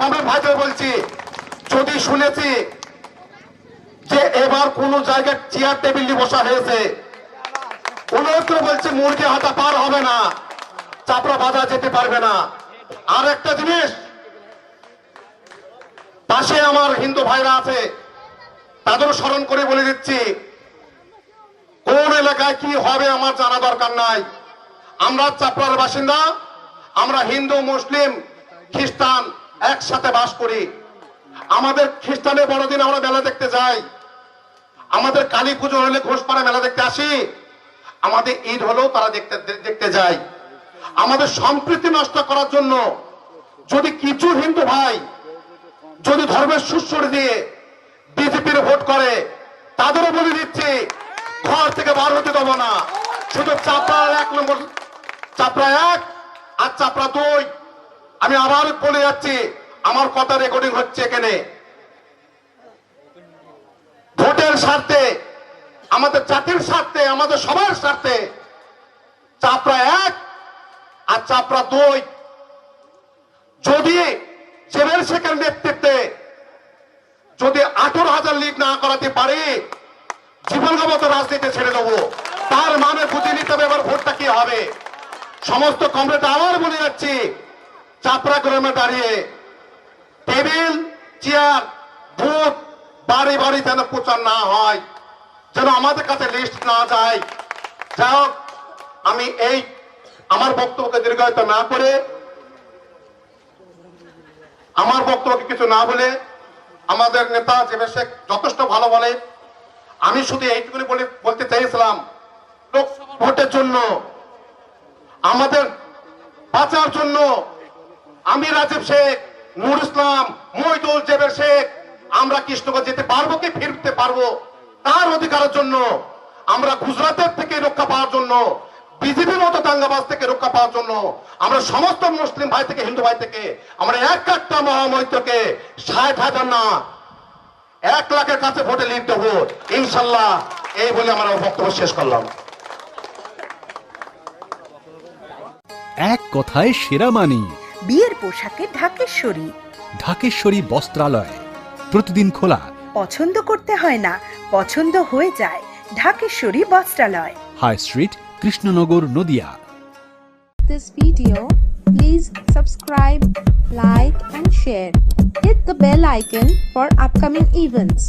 Comrade ভাইদের বলছি, যদি শুনেছি যে এবার কোন জায়গায় চেয়ার টেবিল বসা হয়েছে করে বলছে মুরগি হাতা পার হবে না, চাপড়া বাধা যেতে পারবে না। আর একটা জিনিস, পাশে আমার হিন্দু ভাইরা আছে, তাদেরও স্মরণ করে বলে দিচ্ছি, কোন এলাকায় কি হবে আমার জানা দরকার নাই। আমরা চাপড়ার বাসিন্দা, আমরা হিন্দু, মুসলিম, খ্রিস্টান একসাথে বাস করি। আমাদের খ্রিস্টানের বড়দিন আমরা মেলা দেখতে যাই। আমাদের কালী পুজো হলে ঘোষপাড়া মেলা দেখতে আসি। আমাদের ঈদ হলেও তারা দেখতে দেখতে যায়। আমাদের সম্প্রীতি নষ্ট করার জন্য যদি কিছু হিন্দু ভাই যদি ধর্মের সুস্বর দিয়ে বিজেপির ভোট করে, তাদেরও বলে দিচ্ছি, ঘর থেকে বার হতে দেবো না। শুধু চাপড়া এক নম্বর, চাপড়া এক আর চাপড়া দুই। আমি আবার বলে যাচ্ছি, আমার কথা রেকর্ডিং হচ্ছে এখানে। ভোটের স্বার্থে, আমাদের জাতির স্বার্থে, আমাদের সবার স্বার্থে চাপড়া এক আর চাপড়া দুই। যদি চেবেল শেখের নেতৃত্বে যদি আঠারো হাজার লিগ না করাতে পারি, জীবনগত রাজনীতি ছেড়ে দেবো। তার মানে বুঝে নিতে হবে এবার ভোটটা কি হবে। সমস্ত কমরেড আবার বলে যাচ্ছি চাপড়া গ্রামে দাঁড়িয়ে টেবিল, চেয়ার বুথ বাড়ি বাড়ি যেন প্রচার না হয়, যেন আমাদের কাছে লিস্ট না যায়। যাই হোক, আমি এই আমার বক্তব্যকে দীর্ঘায়িত না করে, আমার বক্তব্যকে কিছু না বলে আমাদের নেতা জেবে শেখ যথেষ্ট ভালো বলে। আমি শুধু এইটুকুনি বলে, বলতে চাইছিলাম লোকসভা ভোটের জন্য, আমাদের বাঁচার জন্য আমি রাজীব শেখ, নুর ইসলাম, মহিদুল জেবের শেখ। আমরা কৃষ্ণগঞ্জ যেতে পারব কি ফিরতে পারব? তার অধিকারের জন্য আমরা গুজরাটের থেকে রক্ষা পাওয়ার জন্য, বিজেপির মতো দাঙ্গাবাজ থেকে রক্ষা পাওয়ার জন্য, আমরা সমস্ত মুসলিম ভাই থেকে, হিন্দু ভাই থেকে, আমরা এক একটা মহামৈত্রকে ষাট হাজার না, এক লাখের কাছে ভোটে লিড দেবো। ইনশাল্লাহ, এই বলে আমরা বক্তব্য শেষ করলাম। এক কথায় সেরা মানি। বিয়ের পোশাকে ঢাকেশ্বরী। ঢাকেশ্বরী বস্ত্রালয়। প্রতিদিন খোলা। পছন্দ করতে হয় না পছন্দ হয়ে যায় Dhakeshwari Bastralaya. High street Krishnanagar Nadia. This video, please subscribe, like and share. Hit the bell icon for upcoming events.